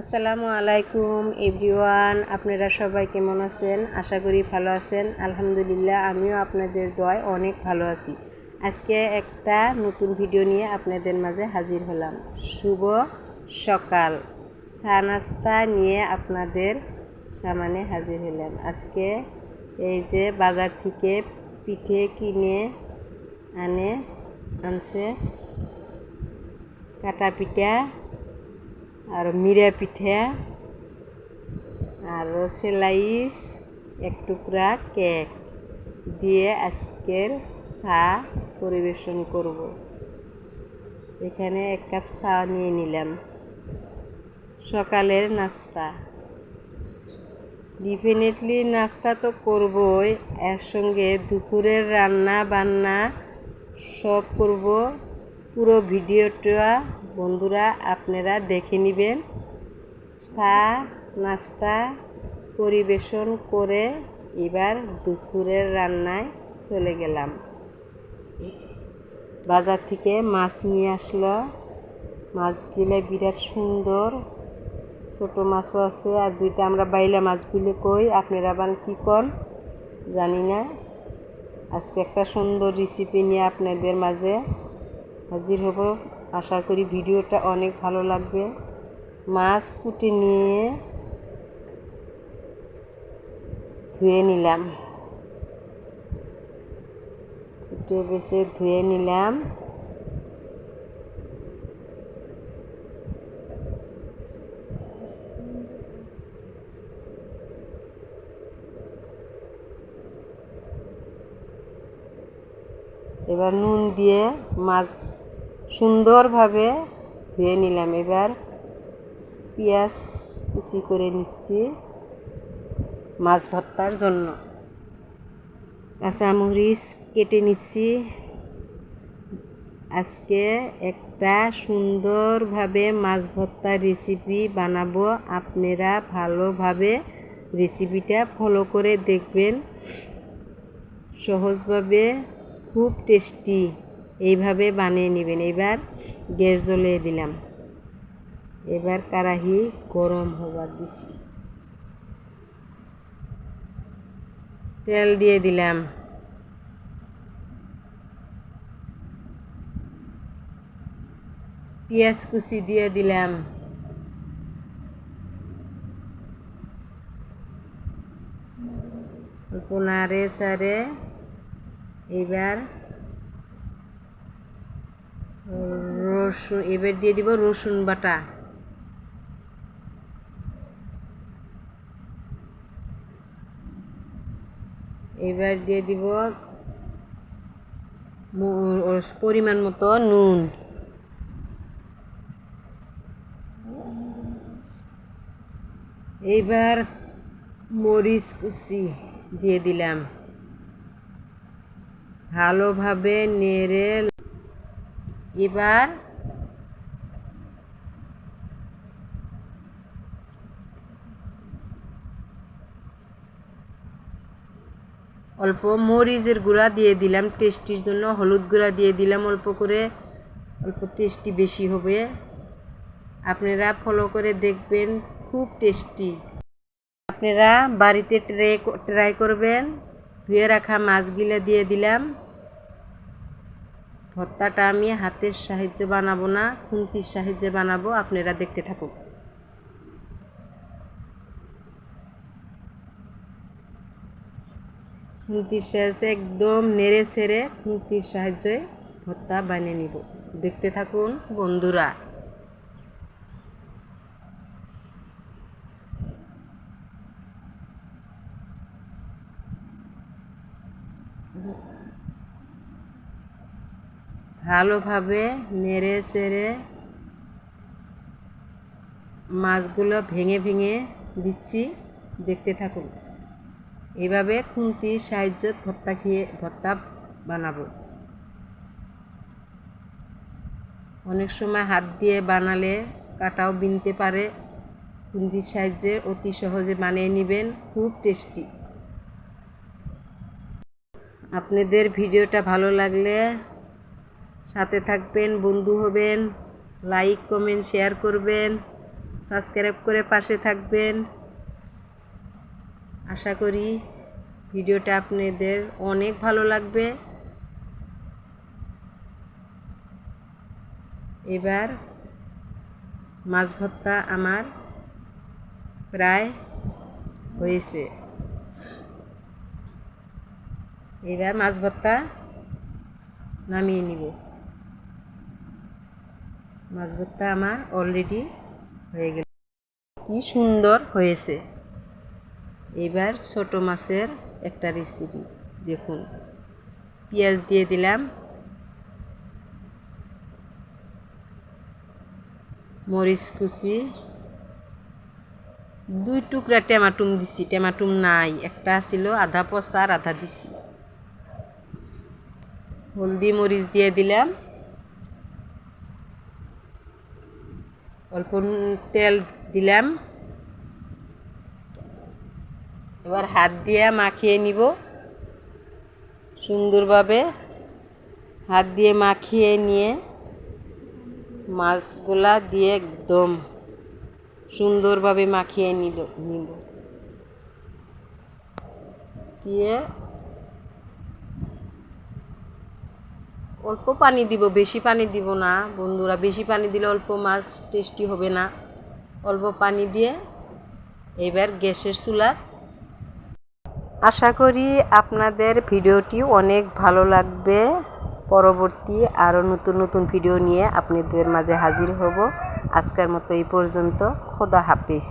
আসসালামু আলাইকুম, এভরিওয়ান, আপনারা সবাই কেমন আছেন? আশা করি ভালো আছেন। আলহামদুলিল্লাহ, আমিও আপনাদের দয় অনেক ভালো আছি। আজকে একটা নতুন ভিডিও নিয়ে আপনাদের মাঝে হাজির হলাম। শুভ সকাল। চা নাস্তা নিয়ে আপনাদের সামনে হাজির হলাম। আজকে এই যে বাজার থেকে পিঠে কিনে আনে, আনছে কাটা পিঠা। আর মিরা পিঠা, আর সেলাইস, এক টুকরা কেক দিয়ে আজকের চা পরিবেশন করব। এখানে এক কাপ চা নিয়ে নিলাম। সকালের নাস্তা। ডেফিনেটলি নাস্তা তো করবই, এর সঙ্গে দুপুরের রান্না বান্না সব করব। পুরো ভিডিওটা বন্ধুরা, আপনারা দেখে নেবেন। চা, নাস্তা পরিবেশন করে এবার দুপুরের রান্নায় চলে গেলাম। বাজার থেকে মাছ নিয়ে আসলো। মাছগুলো বিরাট সুন্দর। ছোট মাছও আছে আর দুইটা আমরা বাইলা মাছগুলো কই। আপনারা বান কী কন? জানি না। আজকে একটা সুন্দর রেসিপি নিয়ে আপনাদের মাঝে হাজির হব। আশা করি ভিডিওটা অনেক ভালো লাগবে। মাছ কুটে নিয়ে ধুয়ে নিলাম। কুটে বেছে ধুয়ে নিলাম। এবার নুন দিয়ে মাছ সুন্দরভাবে ধুয়ে নিলাম। এবার পেঁয়াজ কুচি করে নিচ্ছি মাছ ভর্তার জন্য। কাঁচামরিচ কেটে নিচ্ছি। আজকে একটা সুন্দরভাবে মাছ ভর্তার রেসিপি বানাবো। আপনারা ভালোভাবে রেসিপিটা ফলো করে দেখবেন। সহজভাবে খুব টেস্টি। এইভাবে বানিয়ে নেবেন। এবার গ্যাস জ্বলিয়ে দিলাম। এবার কারাহি গরম হবার দিছি। তেল দিয়ে দিলাম। পেঁয়াজ কুচি দিয়ে দিলাম। নাড়ে সারে এবার রসুন, এবার দিয়ে দিব রসুন বাটা। এবার দিয়ে দিব পরিমাণ মতো নুন। এইবার মরিচ কুচি দিয়ে দিলাম। ভালোভাবে নেড়ে, এবার অল্প মরিচের গুঁড়া দিয়ে দিলাম টেস্টির জন্য হলুদ গুঁড়া দিয়ে দিলাম অল্প করে। অল্প টেস্টি বেশি হবে। আপনারা ফলো করে দেখবেন, খুব টেস্টি আপনারা বাড়িতে ট্রাই ট্রাই করবেন। ধুয়ে রাখা মাছগুলো দিয়ে দিলাম। ভর্তাটা আমি হাতের সাহায্যে বানাবো না, খুন্তির সাহায্যে বানাবো, আপনারা দেখতে থাকুন খুন্তির সাহায্যে একদম নেড়ে সেড়ে খুন্তির সাহায্যে ভর্তা বানিয়ে নিব। দেখতে থাকুন বন্ধুরা। ভালোভাবে নেড়ে চেড়ে মাছগুলো ভেঙে ভেঙে দিচ্ছি। দেখতে থাকুন। এভাবে খুন্তির সাহায্যে ভর্তা খেয়ে ভর্তা বানাবো। অনেক সময় হাত দিয়ে বানালে কাটাও বিনতে পারে। খুন্তির সাহায্যে অতি সহজে বানিয়ে নেবেন, খুব টেস্টি। আপনাদের ভিডিওটা ভালো লাগলে সাথে থাকবেন, বন্ধু হবেন, লাইক, কমেন্ট, শেয়ার করবেন, সাবস্ক্রাইব করে পাশে থাকবেন। আশা করি ভিডিওটা আপনাদের অনেক ভালো লাগবে। এবার মাছ ভর্তা আমার প্রায় হয়েছে। এবার মাছ ভর্তা নামিয়ে নিব। মাছ ভর্তা আমার অলরেডি হয়ে গেল। কি সুন্দর হয়েছে। এবার ছোট মাছের একটা রেসিপি দেখুন। পেঁয়াজ দিয়ে দিলাম। মরিচ কুচি। দুই টুকরা টেমাটুম দিছি, টেমাটুম নাই। একটা ছিল আধা পচা আর আধা দিছি। হলদি মরিচ দিয়ে দিলাম। অল্প তেল দিলাম। এবার হাত দিয়ে মাখিয়ে নিব। সুন্দরভাবে হাত দিয়ে মাখিয়ে নিয়ে মাছগুলা দিয়ে একদম সুন্দরভাবে মাখিয়ে নিল, নিব। দিয়ে অল্প পানি দিব, বেশি পানি দিব না বন্ধুরা। বেশি পানি দিলে অল্প মাছ টেস্টি হবে না। অল্প পানি দিয়ে এবার গ্যাসের চুলা আশা করি আপনাদের ভিডিওটি অনেক ভালো লাগবে। পরবর্তী আরও নতুন নতুন ভিডিও নিয়ে আপনাদের মাঝে হাজির হব। আজকের মতো এই পর্যন্ত। খোদা হাফিজ।